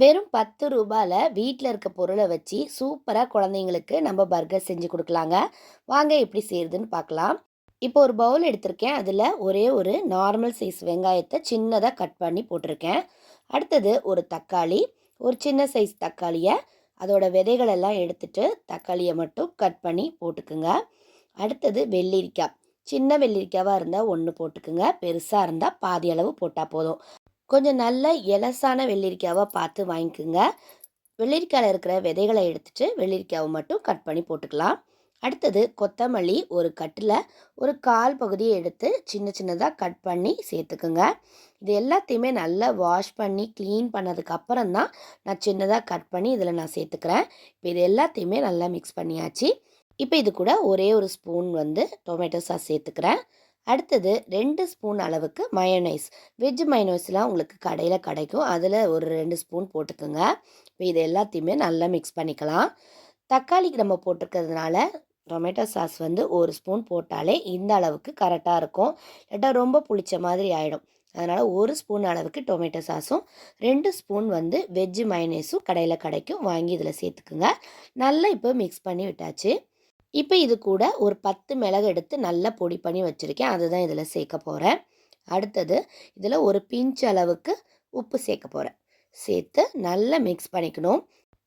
வெறும் பத்து ரூபாயில் வீட்டில் இருக்க பொருளை வச்சு சூப்பராக குழந்தைங்களுக்கு நம்ம பர்கர் செஞ்சு கொடுக்கலாங்க. வாங்க எப்படி செய்யுதுன்னு பார்க்கலாம் இப்போ ஒரு பவுல் எடுத்திருக்கேன். அதில் ஒரே ஒரு நார்மல் சைஸ் வெங்காயத்தை சின்னதாக கட் பண்ணி போட்டிருக்கேன். அடுத்தது ஒரு தக்காளி ஒரு சின்ன சைஸ் தக்காளியை அதோட விதைகளெல்லாம் எடுத்துட்டு தக்காளியை மட்டும் கட் பண்ணி போட்டுக்குங்க. அடுத்தது வெள்ளரிக்காய். சின்ன வெள்ளரிக்காவாக இருந்தால் ஒன்று போட்டுக்குங்க. பெருசாக இருந்தால் பாதி அளவு போட்டால் போதும். கொஞ்சம் நல்ல எலசான வெள்ளரிக்காவாக பார்த்து வாங்கிக்கோங்க. வெள்ளரிக்காயில் இருக்கிற விதைகளை எடுத்துட்டு வெள்ளரிக்காவை மட்டும் கட் பண்ணி போட்டுக்கலாம். அடுத்தது கொத்தமல்லி ஒரு கட்டில் ஒரு கால் பகுதியை எடுத்து சின்ன சின்னதாக கட் பண்ணி சேர்த்துக்குங்க. இது எல்லாத்தையுமே நல்லா வாஷ் பண்ணி க்ளீன் பண்ணதுக்கப்புறம் தான் நான் சின்னதாக கட் பண்ணி இதில் நான் சேர்த்துக்கிறேன். இப்போ இது எல்லாத்தையுமே நல்லா மிக்ஸ் பண்ணியாச்சு. இப்போ இது கூட ஒரே ஒரு ஸ்பூன் வந்து டொமேட்டோ சாஸ் சேர்த்துக்கிறேன். அடுத்தது ரெண்டு ஸ்பூன் அளவுக்கு மயோனைஸ் வெஜ் மயோனைஸ்லாம் உங்களுக்கு கடையில் கிடைக்கும். அதில் ஒரு ரெண்டு ஸ்பூன் போட்டுக்கோங்க. இப்போ இது எல்லாத்தையுமே நல்லா மிக்ஸ் பண்ணிக்கலாம். தக்காளிக்கு நம்ம போட்டிருக்கிறதுனால டொமேட்டோ சாஸ் வந்து ஒரு ஸ்பூன் போட்டாலே இந்த அளவுக்கு கரெக்டாக இருக்கும். இல்லாட்டா ரொம்ப புளிச்ச மாதிரி ஆகிடும் அதனால் ஒரு ஸ்பூன் அளவுக்கு டொமேட்டோ சாஸும் ரெண்டு ஸ்பூன் வந்து வெஜ்ஜு மயனேஸும் கடையில் கிடைக்கும். வாங்கி இதில் சேர்த்துக்குங்க. நல்லா இப்போ மிக்ஸ் பண்ணி விட்டாச்சு. இப்போ இது கூட ஒரு பத்து மிளகு எடுத்து நல்லா பொடி பண்ணி வச்சுருக்கேன். அதுதான் இதில் சேர்க்க போகிறேன் அடுத்தது இதில் ஒரு பிஞ்ச் அளவுக்கு உப்பு சேர்க்க போகிறேன் சேர்த்து நல்லா மிக்ஸ் பண்ணிக்கணும்.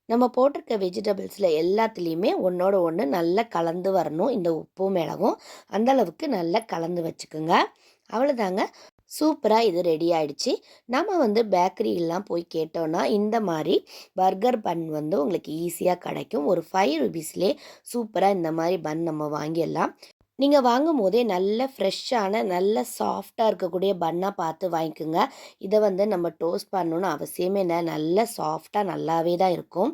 நம்ம போட்டிருக்க வெஜிடபிள்ஸில் எல்லாத்துலேயுமே ஒன்றோட ஒன்று நல்லா கலந்து வரணும். இந்த உப்பும் மிளகும் அந்தளவுக்கு நல்லா கலந்து வச்சுக்கோங்க. அவ்வளோதாங்க சூப்பராக இது ரெடி ஆகிடுச்சு நம்ம வந்து பேக்கரியெல்லாம் போய் கேட்டோன்னா இந்த மாதிரி பர்கர் பன் வந்து உங்களுக்கு ஈஸியாக கிடைக்கும். ஒரு ஃபைவ் ருபீஸ்லேயே சூப்பராக இந்த மாதிரி பன் நம்ம வாங்கிடலாம். நீங்கள் வாங்கும் போதே நல்ல ஃப்ரெஷ்ஷான நல்ல சாஃப்டாக இருக்கக்கூடிய பண்ணாக பார்த்து வாங்கிக்கோங்க. இதை வந்து நம்ம டோஸ்ட் பண்ணணுன்னு அவசியமே இல்லை. நல்ல சாஃப்டாக நல்லாவே தான் இருக்கும்.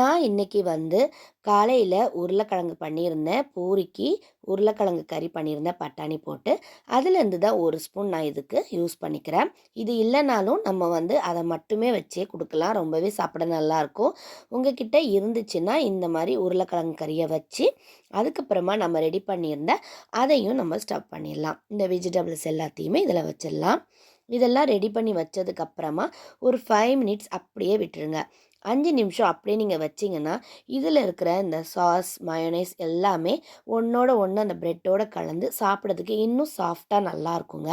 நான் இன்றைக்கி வந்து காலையில் உருளைக்கிழங்கு பண்ணியிருந்தேன். பூரிக்கு உருளைக்கிழங்கு கறி பண்ணியிருந்தேன். பட்டாணி போட்டு. அதுலேருந்து தான் ஒரு ஸ்பூன் நான் இதுக்கு யூஸ் பண்ணிக்கிறேன். இது இல்லைனாலும் நம்ம வந்து அதை மட்டுமே வச்சே கொடுக்கலாம். ரொம்பவே சாப்பிட நல்லாயிருக்கும். உங்ககிட்ட இருந்துச்சுன்னா இந்த மாதிரி உருளைக்கிழங்கு கறியை வச்சு அதுக்கப்புறமா நம்ம ரெடி பண்ணியிருந்த அதையும் நம்ம ஸ்டவ் பண்ணிடலாம். இந்த வெஜிடபிள்ஸ் எல்லாத்தையுமே இதில் வச்சிடலாம். இதெல்லாம் ரெடி பண்ணி வச்சதுக்கப்புறமா ஒரு ஃபைவ் மினிட்ஸ் அப்படியே விட்டுருங்க. அஞ்சு நிமிஷம் அப்படியே நீங்கள் வச்சிங்கன்னா இதில் இருக்கிற இந்த சாஸ் மயோனைஸ் எல்லாமே ஒன்றோட ஒன்று அந்த ப்ரெட்டோட கலந்து சாப்பிட்றதுக்கு இன்னும் சாஃப்டாக நல்லாயிருக்குங்க.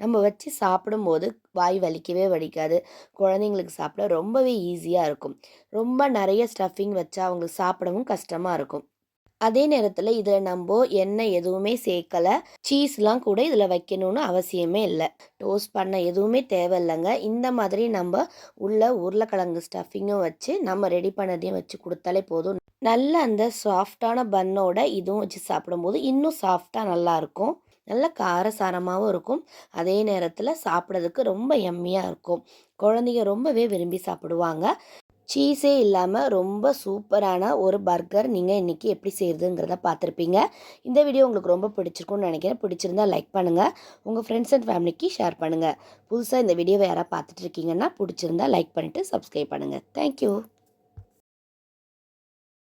நம்ம வச்சு சாப்பிடும்போது வாய் வலிக்கவே வலிக்காது. குழந்தைங்களுக்கு சாப்பிட ரொம்பவே ஈஸியாக இருக்கும். ரொம்ப நிறைய ஸ்டஃபிங் வச்சா அவங்களுக்கு சாப்பிடவும் கஷ்டமாக இருக்கும். அதே நேரத்தில் இதில் நம்ம எண்ணெய் எதுவுமே சேர்க்கலை சீஸ்லாம் கூட இதில் வைக்கணும்னு அவசியமே இல்லை. டோஸ்ட் பண்ண எதுவுமே தேவையில்லைங்க. இந்த மாதிரி நம்ம உள்ள உருளைக்கிழங்கு ஸ்டஃபிங்கும் வச்சு நம்ம ரெடி பண்ணதையும் வச்சு கொடுத்தாலே போதும். நல்ல அந்த சாஃப்டான பன்னோட இதுவும் வச்சு சாப்பிடும்போது இன்னும் சாஃப்டாக நல்லாயிருக்கும் நல்ல காரசாரமாகவும் இருக்கும். அதே நேரத்தில் சாப்பிட்றதுக்கு ரொம்ப எம்மியாக இருக்கும். குழந்தைங்க ரொம்பவே விரும்பி சாப்பிடுவாங்க. சீஸே இல்லாமல் ரொம்ப சூப்பரான ஒரு பர்கர் நீங்கள் இன்றைக்கி எப்படி செய்கிறதுங்கிறத பார்த்துருப்பீங்க. இந்த வீடியோ உங்களுக்கு ரொம்ப பிடிச்சிருக்கும்னு நினைக்கிறேன். பிடிச்சிருந்தால் லைக் பண்ணுங்கள் உங்கள் ஃப்ரெண்ட்ஸ் அண்ட் ஃபேமிலிக்கு ஷேர் பண்ணுங்கள் புதுசாக இந்த வீடியோவை யாராவது பார்த்துட்ருக்கீங்கன்னா பிடிச்சிருந்தா லைக் பண்ணிவிட்டு சப்ஸ்கிரைப் பண்ணுங்கள் தேங்க்யூ